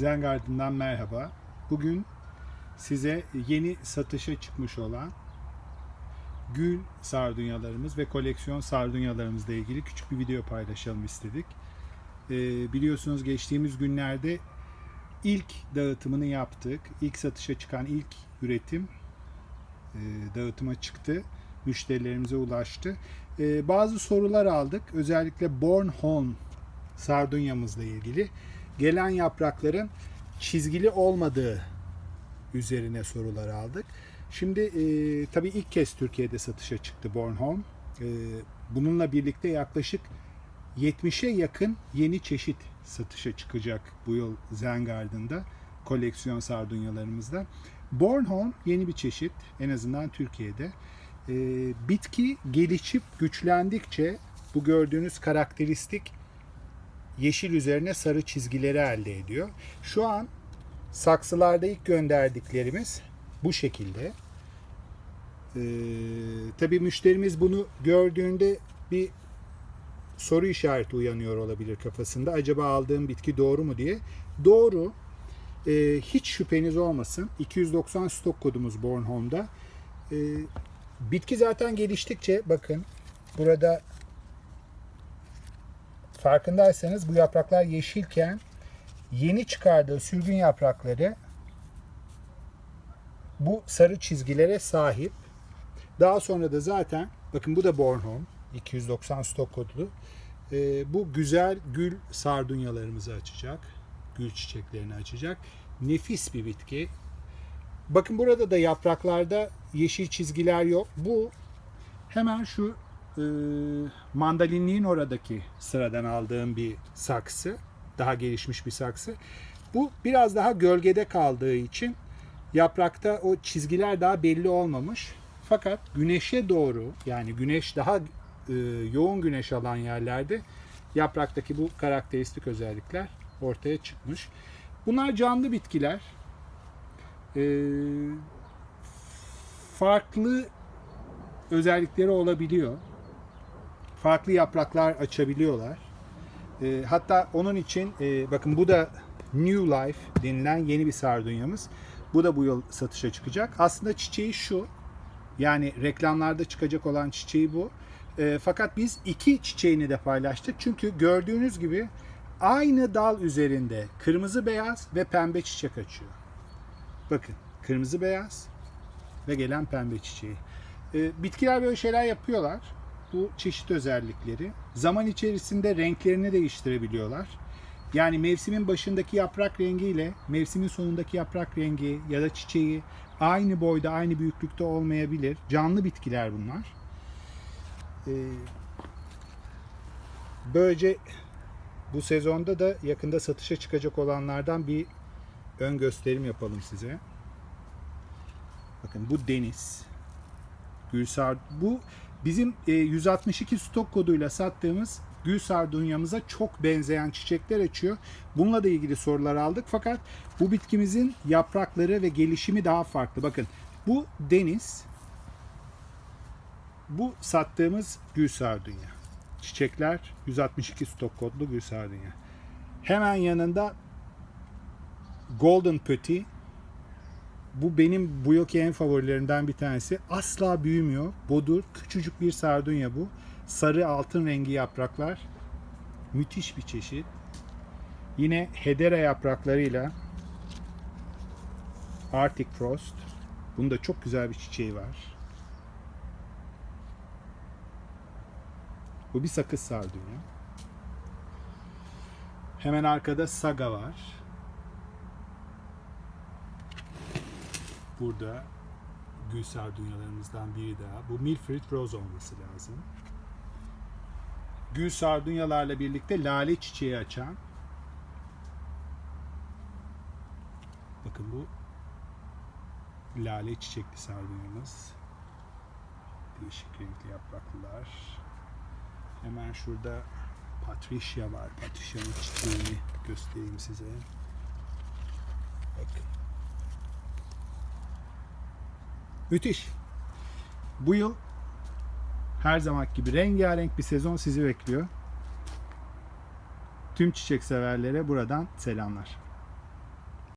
Zen Garden'dan merhaba. Bugün size yeni satışa çıkmış olan gül sardunyalarımız ve koleksiyon sardunyalarımızla ilgili küçük bir video paylaşalım istedik. Ee, biliyorsunuz geçtiğimiz günlerde ilk dağıtımını yaptık. İlk satışa çıkan ilk üretim e, dağıtıma çıktı. Müşterilerimize ulaştı. Ee, bazı sorular aldık. Özellikle Bornholm sardunyamızla ilgili gelen yaprakların çizgili olmadığı üzerine sorular aldık. Şimdi e, tabii ilk kez Türkiye'de satışa çıktı Bornholm. E, bununla birlikte yaklaşık 70'e yakın yeni çeşit satışa çıkacak bu yıl Zen Garden'da koleksiyon sardunyalarımızda. Bornholm yeni bir çeşit en azından Türkiye'de. E, bitki gelişip güçlendikçe bu gördüğünüz karakteristik yeşil üzerine sarı çizgileri elde ediyor. Şu an saksılarda ilk gönderdiklerimiz bu şekilde. Ee, tabii müşterimiz bunu gördüğünde bir soru işareti uyanıyor olabilir kafasında. Acaba aldığım bitki doğru mu diye. Doğru. Ee, hiç şüpheniz olmasın. 290 stok kodumuz Bornholm'da. Ee, bitki zaten geliştikçe bakın burada farkındaysanız bu yapraklar yeşilken yeni çıkardığı sürgün yaprakları bu sarı çizgilere sahip. Daha sonra da zaten bakın bu da Bornholm 290 stok kodlu. Ee, bu güzel gül sardunyalarımızı açacak. Gül çiçeklerini açacak. Nefis bir bitki. Bakın burada da yapraklarda yeşil çizgiler yok. Bu hemen şu e, mandalinliğin oradaki sıradan aldığım bir saksı. Daha gelişmiş bir saksı. Bu biraz daha gölgede kaldığı için yaprakta o çizgiler daha belli olmamış. Fakat güneşe doğru yani güneş daha e, yoğun güneş alan yerlerde yapraktaki bu karakteristik özellikler ortaya çıkmış. Bunlar canlı bitkiler. E, farklı özellikleri olabiliyor farklı yapraklar açabiliyorlar. E, hatta onun için e, bakın bu da New Life denilen yeni bir sardunyamız. Bu da bu yıl satışa çıkacak. Aslında çiçeği şu. Yani reklamlarda çıkacak olan çiçeği bu. E, fakat biz iki çiçeğini de paylaştık. Çünkü gördüğünüz gibi aynı dal üzerinde kırmızı beyaz ve pembe çiçek açıyor. Bakın kırmızı beyaz ve gelen pembe çiçeği. E, bitkiler böyle şeyler yapıyorlar bu çeşit özellikleri. Zaman içerisinde renklerini değiştirebiliyorlar. Yani mevsimin başındaki yaprak rengiyle mevsimin sonundaki yaprak rengi ya da çiçeği aynı boyda, aynı büyüklükte olmayabilir. Canlı bitkiler bunlar. Ee, böylece bu sezonda da yakında satışa çıkacak olanlardan bir ön gösterim yapalım size. Bakın bu deniz. Gülsar bu Bizim e, 162 stok koduyla sattığımız gül sardunyamıza çok benzeyen çiçekler açıyor. Bununla da ilgili sorular aldık fakat bu bitkimizin yaprakları ve gelişimi daha farklı. Bakın bu deniz, bu sattığımız gül sardunya. Çiçekler 162 stok kodlu gül sardunya. Hemen yanında Golden Petit bu benim bu yılki en favorilerimden bir tanesi. Asla büyümüyor. Bodur. Küçücük bir sardunya bu. Sarı altın rengi yapraklar. Müthiş bir çeşit. Yine hedera yapraklarıyla Arctic Frost. Bunda çok güzel bir çiçeği var. Bu bir sakız sardunya. Hemen arkada Saga var. Burada gül sardunyalarımızdan biri daha. Bu Milfred Rose olması lazım. Gül sardunyalarla birlikte lale çiçeği açan bakın bu lale çiçekli sardunyamız. Değişik renkli yapraklılar. Hemen şurada Patricia var. Patricia'nın çiçeğini göstereyim size. Müthiş. Bu yıl her zaman gibi rengarenk bir sezon sizi bekliyor. Tüm çiçek severlere buradan selamlar.